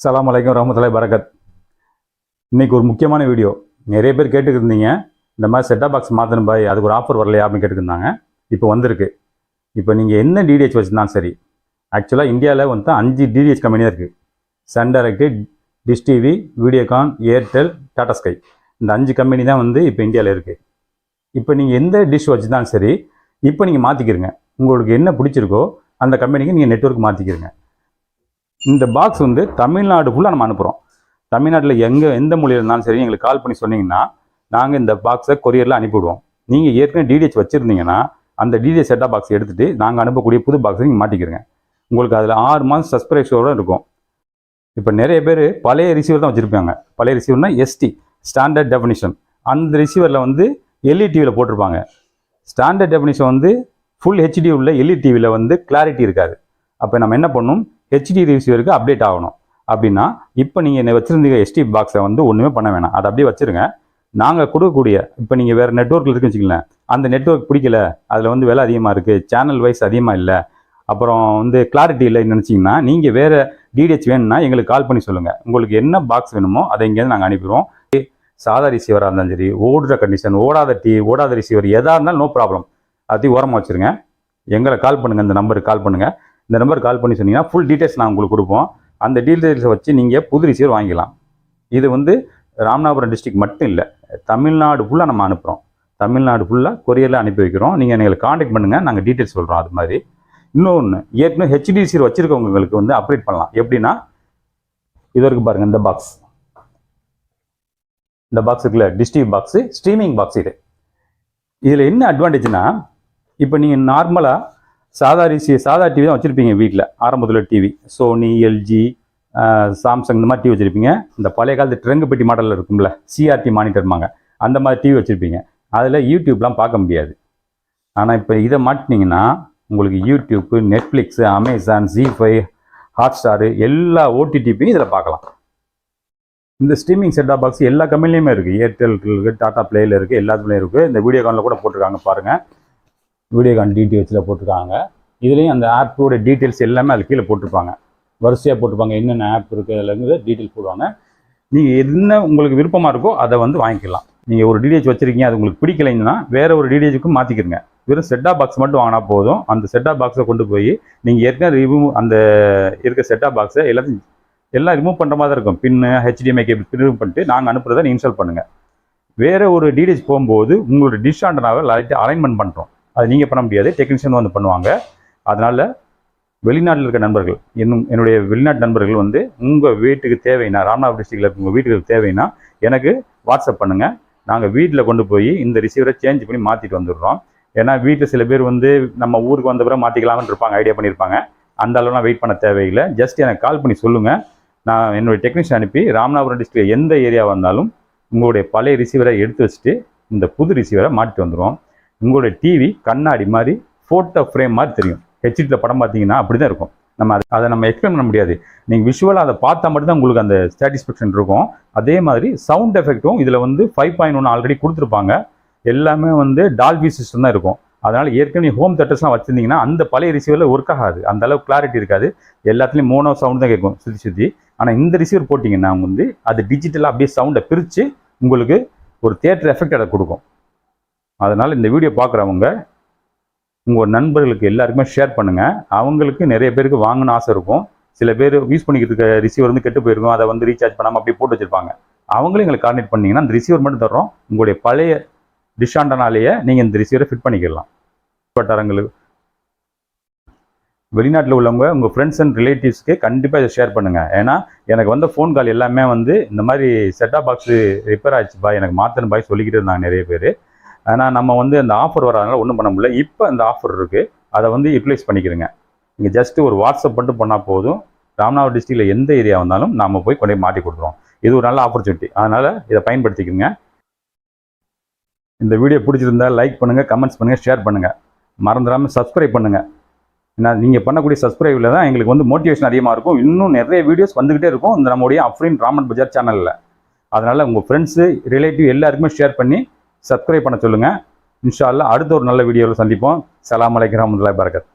சலாம் அலைக்கும் ரஹமத்துலாய் பரகத் இன்றைக்கி ஒரு முக்கியமான வீடியோ. நிறைய பேர் கேட்டுக்கிட்டு இருந்தீங்க. இந்த மாதிரி செட்டாக பாக்ஸ் மாற்றணும் பாய் அதுக்கு ஒரு ஆஃபர் வரலையா அப்படின்னு கேட்டுருந்தாங்க இப்போ வந்திருக்கு. இப்போ நீங்கள் என்ன டிடிஹெச் வச்சுருந்தாலும் சரி ஆக்சுவலாக இந்தியாவில் வந்து அஞ்சு டிடிஹெச் கம்பெனியாக இருக்குது Sun Direct Dish TV Videocon Airtel Tata Sky இந்த அஞ்சு கம்பெனி தான் வந்து இப்போ இந்தியாவில் இருக்குது இப்போ நீங்கள் எந்த டிஷ் வச்சுருந்தாலும் சரி இப்போ நீங்கள் மாற்றிக்கிறங்க உங்களுக்கு என்ன பிடிச்சிருக்கோ அந்த கம்பெனிக்கு நீங்கள் நெட்வொர்க் மாற்றிக்கிறங்க இந்த பாக்ஸ் வந்து தமிழ்நாடு ஃபுல்லாக நம்ம அனுப்புகிறோம் தமிழ்நாட்டில் எங்கே எந்த மொழியில் இருந்தாலும் சரி எங்களுக்கு கால் பண்ணி சொன்னீங்கன்னா நாங்கள் இந்த பாக்ஸை கொரியரில் அனுப்பிவிடுவோம். நீங்கள் ஏற்கனவே டிடிஹெச் வச்சுருந்தீங்கன்னா அந்த டிடிஹெச் செட்டாக பாக்ஸ் எடுத்துகிட்டு நாங்கள் அனுப்பக்கூடிய புது பாக்ஸை நீங்கள் மாட்டிக்கிறங்க உங்களுக்கு அதில் ஆறு மாதம் சப்ஸ்கிரைப்ஷனோட இருக்கும். இப்போ நிறைய பேர் பழைய ரிசீவர் தான் வச்சுருப்பாங்க. பழைய ரிசீவர்னால் எஸ்டி ஸ்டாண்டர்ட் டெஃபினிஷன் அந்த ரிசீவரில் வந்து எல்இ டிவியில் போட்டிருப்பாங்க. ஸ்டாண்டர்ட் டெஃபினிஷன் வந்து ஃபுல் ஹெச்டி உள்ள எல்இ டிவியில் வந்து கிளாரிட்டி இருக்காது. அப்போ நம்ம என்ன பண்ணணும் ஹெச்டி ரிசீவருக்கு அப்டேட் ஆகணும். அப்படின்னா இப்போ நீங்கள் என்ன வச்சுருந்தீங்க எஸ்டி பாக்ஸை வந்து ஒன்றுமே பண்ண வேணாம். அதை அப்படியே வச்சுருங்க. நாங்கள் கொடுக்கக்கூடிய இப்போ நீங்கள் வேறு நெட்ஒர்க்கில் இருக்குன்னு வச்சுங்களேன் அந்த நெட்ஒர்க் பிடிக்கல. அதில் வந்து விலை அதிகமாக இருக்குது சேனல் வைஸ் அதிகமாக இல்லை. அப்புறம் வந்து கிளாரிட்டி இல்லைன்னு நினச்சிங்கன்னா நீங்கள் வேறு டிடிஹெச் வேணும்னா எங்களுக்கு கால் பண்ணி சொல்லுங்கள் உங்களுக்கு என்ன பாக்ஸ் வேணுமோ அதை இங்கேருந்து நாங்கள் அனுப்பிடுவோம். சாதா ரிசீவராக இருந்தாலும் சரி ஓடுற கண்டிஷன் ஓடாத டீ ஓடாத ரிசீவர் எதாக இருந்தாலும் நோ ப்ராப்ளம் அதையும் ஓரமாக வச்சுருங்க. எங்களை கால் பண்ணுங்கள் இந்த நம்பருக்கு கால் பண்ணுங்கள் இந்த நம்பருக்கு கால் பண்ணி சொன்னீங்கன்னா ஃபுல் டீட்டெயில்ஸ் நான் உங்களுக்கு கொடுப்போம். அந்த டீட்டெயில்ஸை வச்சு நீங்கள் புது ரிசீவர் வாங்கிக்கலாம். இது வந்து ராமநாதபுரம் டிஸ்ட்ரிக் மட்டும் இல்லை தமிழ்நாடு ஃபுல்லாக நம்ம அனுப்புகிறோம் தமிழ்நாடு ஃபுல்லாக கொரியரில் அனுப்பி வைக்கிறோம். நீங்கள் எங்களை காண்டாக்ட் பண்ணுங்கள் நாங்கள் டீட்டெயில்ஸ் சொல்கிறோம் அது மாதிரி. இன்னொன்று ஏற்கனவே ஹெச்டி ரிசீவர் வச்சுருக்கவங்களுக்கு வந்து அப்டேட் பண்ணலாம். எப்படின்னா இது வரைக்கும் பாருங்கள் இந்த பாக்ஸ் இந்த பாக்ஸ் இருக்குல்ல டிஸ்டிவ் பாக்ஸு ஸ்ட்ரீமிங் பாக்ஸ் இது. இதில் என்ன அட்வான்டேஜ்னா இப்போ நீங்கள் நார்மலாக சாதா ரிசி சாதா டிவி தான் வச்சுருப்பீங்க வீட்டில் ஆரம்பத்தில் டிவி சோனி எல்ஜி சாம்சங் இந்த மாதிரி டிவி வச்சுருப்பீங்க. இந்த பழைய காலத்து ட்ரெங்கு பெட்டி மாடலில் இருக்கும்ல சிஆர்டி மானிட்டர்மாங்க அந்த மாதிரி டிவி வச்சுருப்பீங்க. அதில் யூடியூப்லாம் பார்க்க முடியாது. ஆனால் இப்போ இதை மாட்டினீங்கன்னா உங்களுக்கு YouTube Netflix Amazon Zee five Hotstar எல்லா ஓடிடிபியும் இதில் பார்க்கலாம். இந்த ஸ்ட்ரீமிங் செட்டாப் பாக்ஸ் எல்லா கம்பெனிலையுமே இருக்குது ஏர்டெல் இருக்குது டாடா பிளேயில் இருக்குது எல்லாத்துலேயும் இருக்குது இந்த வீடியோ கானில் கூட போட்டிருக்காங்க பாருங்கள் வீடியோகான் டிடிஹெச்சில் போட்டிருக்காங்க. இதுலேயும் அந்த ஆப்போட டீட்டெயில்ஸ் எல்லாமே அது கீழே போட்டிருப்பாங்க. வரிசையாக போட்டிருப்பாங்க. என்னென்ன ஆப் இருக்குது அதில் இருந்து டீட்டெயில் போடுவாங்க. நீங்கள் என்ன உங்களுக்கு விருப்பமாக இருக்கோ அதை வந்து வாங்கிக்கலாம். நீங்கள் ஒரு டிடிஹெச் வச்சுருக்கீங்க அது உங்களுக்கு பிடிக்கலைன்னா வேறு ஒரு டிடிஹெச்சுக்கும் மாற்றிக்கிறங்க வெறும் செட்டா பாக்ஸ் மட்டும் வாங்கினா போதும். அந்த செட்டா பாக்ஸை கொண்டு போய் நீங்கள் ஏற்கனவே ரிமூவ் அந்த இருக்க செட்டா பாக்ஸை எல்லாத்தையும் எல்லாம் ரிமூவ் பண்ணுற மாதிரி தான் இருக்கும். பின்னு ஹெச்டிஎம்ஐ கேபிள் ரிமூவ் பண்ணிட்டு நாங்கள் அனுப்புகிறத நீங்கள் இன்ஸ்டால் பண்ணுங்கள் வேறு ஒரு டிடிஹெச் போகும்போது உங்களோட டிஷ் ஆண்டனாவை லைட்டாக அலைன்மெண்ட் பண்ணுறோம் அது நீங்கள் பண்ண முடியாது. டெக்னீஷியன் வந்து பண்ணுவாங்க. அதனால் வெளிநாட்டில் இருக்க நண்பர்கள் இன்னும் என்னுடைய வெளிநாட்டு நண்பர்கள் வந்து உங்கள் வீட்டுக்கு தேவைன்னா ராமநாதபுரம் டிஸ்ட்ரிக்டில் இருக்க உங்கள் வீட்டுக்கு தேவைன்னா எனக்கு வாட்ஸ்அப் பண்ணுங்கள் நாங்கள் வீட்டில் கொண்டு போய் இந்த ரிசீவரை சேஞ்ச் பண்ணி மாற்றிட்டு வந்துடுறோம். ஏன்னா வீட்டில் சில பேர் வந்து நம்ம ஊருக்கு வந்த பிறகு மாற்றிக்கலாம்னு இருப்பாங்க ஐடியா பண்ணியிருப்பாங்க அந்த அளவுலாம் வெயிட் பண்ண தேவையில்லை. ஜஸ்ட் எனக்கு கால் பண்ணி சொல்லுங்கள் நான் என்னுடைய டெக்னீஷியன் அனுப்பி ராமநாதபுரம் டிஸ்ட்ரிக்ட் எந்த ஏரியா வந்தாலும் உங்களுடைய பழைய ரிசீவரை எடுத்து வச்சுட்டு இந்த புது ரிசீவரை மாட்டிட்டு வந்துடுவோம் உங்களுடைய டிவி கண்ணாடி மாதிரி ஃபோட்டோ ஃப்ரேம் மாதிரி தெரியும். ஹெச்டியில் படம் பார்த்தீங்கன்னா அப்படி தான் இருக்கும். நம்ம அதை அதை நம்ம எக்ஸ்பிளைன் பண்ண முடியாது. நீங்கள் விஷுவலாக அதை பார்த்தா மட்டும் தான் உங்களுக்கு அந்த சாட்டிஸ்ஃபேக்ஷன் இருக்கும். அதே மாதிரி சவுண்ட் எஃபெக்ட்டும் இதில் வந்து ஃபைவ் பாயிண்ட் ஒன்று ஆல்ரெடி கொடுத்துருப்பாங்க. எல்லாமே வந்து டால்பி சிஸ்டம் தான் இருக்கும். அதனால் ஏற்கனவே ஹோம் தேட்டர்ஸ்லாம் வச்சுருந்தீங்கன்னா அந்த பழைய ரிசீவரில் ஒர்க் ஆகாது. அந்த அளவுக்கு கிளாரிட்டி இருக்காது. எல்லாத்துலேயும் மோனோ சவுண்ட் தான் கேட்கும் சுற்றி சுற்றி ஆனால் இந்த ரிசீவர் போட்டிங்கன்னா வந்து அது டிஜிட்டலாக அப்படியே சவுண்டை பிரித்து உங்களுக்கு ஒரு தேட்டர் எஃபெக்ட் அதை கொடுக்கும். அதனால் இந்த வீடியோ பார்க்குறவங்க உங்கள் நண்பர்களுக்கு எல்லாருக்குமே ஷேர் பண்ணுங்கள் அவங்களுக்கு நிறைய பேருக்கு வாங்கணும்னு ஆசை இருக்கும். சில பேர் யூஸ் பண்ணிக்கிட்டு இருக்க ரிசீவர் வந்து கெட்டு போயிருக்கும். அதை வந்து ரீசார்ஜ் பண்ணாமல் அப்படியே போட்டு வச்சுருப்பாங்க. அவங்களும் எங்களுக்கு கார்டினேட் பண்ணிங்கன்னா அந்த ரிசீவர் மட்டும் தர்றோம். உங்களுடைய பழைய டிஷாண்டனாலேயே நீங்கள் இந்த ரிசீவரை ஃபிட் பண்ணிக்கலாம். வட்டாரங்களுக்கு. வெளிநாட்டில் உள்ளவங்க உங்கள் ஃப்ரெண்ட்ஸ் அண்ட் ரிலேட்டிவ்ஸ்க்கு கண்டிப்பாக இதை ஷேர் பண்ணுங்கள் ஏன்னா எனக்கு வந்த ஃபோன் கால் எல்லாமே வந்து இந்த மாதிரி செட்டா பாக்ஸு ரிப்பேர் ஆச்சுப்பா பாய் எனக்கு மாற்றணும் பாய் சொல்லிக்கிட்டு இருந்தாங்க நிறைய பேர். ஆனால் நம்ம வந்து அந்த ஆஃபர் வராதனால ஒன்றும் பண்ண முடியல. இப்போ அந்த ஆஃபர் இருக்குது அதை வந்து யூட்டிலைஸ் பண்ணிக்கிறேங்க. நீங்கள் ஜஸ்ட்டு ஒரு வாட்ஸ்அப் மட்டும் பண்ணால் போதும். ராமநாதபுரம் டிஸ்ட்ரிக்டில் எந்த ஏரியா வந்தாலும் நாம் போய் கொண்டு போய் மாட்டி கொடுத்துருவோம். இது ஒரு நல்ல ஆப்பர்ச்சுனிட்டி அதனால் இதை பயன்படுத்திக்கோங்க. இந்த வீடியோ பிடிச்சிருந்தா லைக் பண்ணுங்கள் கமெண்ட்ஸ் பண்ணுங்கள் ஷேர் பண்ணுங்கள் மறந்துடாமல் சப்ஸ்கிரைப் பண்ணுங்கள் ஏன்னா நீங்கள் பண்ணக்கூடிய சப்ஸ்கிரைபில் தான் எங்களுக்கு வந்து மோட்டிவேஷன் அதிகமாக இருக்கும். இன்னும் நிறைய வீடியோஸ் வந்துக்கிட்டே இருக்கும். இந்த நம்முடைய அஃப்ரீன் ராமன் பஜார் சேனலில் அதனால் உங்கள் ஃப்ரெண்ட்ஸு ரிலேட்டிவ் எல்லாருக்குமே ஷேர் பண்ணி சப்ஸ்கிரைப் பண்ண சொல்லுங்கள் இன்ஷால்லா அடுத்த ஒரு நல்ல வீடியோவில் சந்திப்போம். சலாம் அலைக்கு ரஹமத்துல்லாஹி பரக்கத்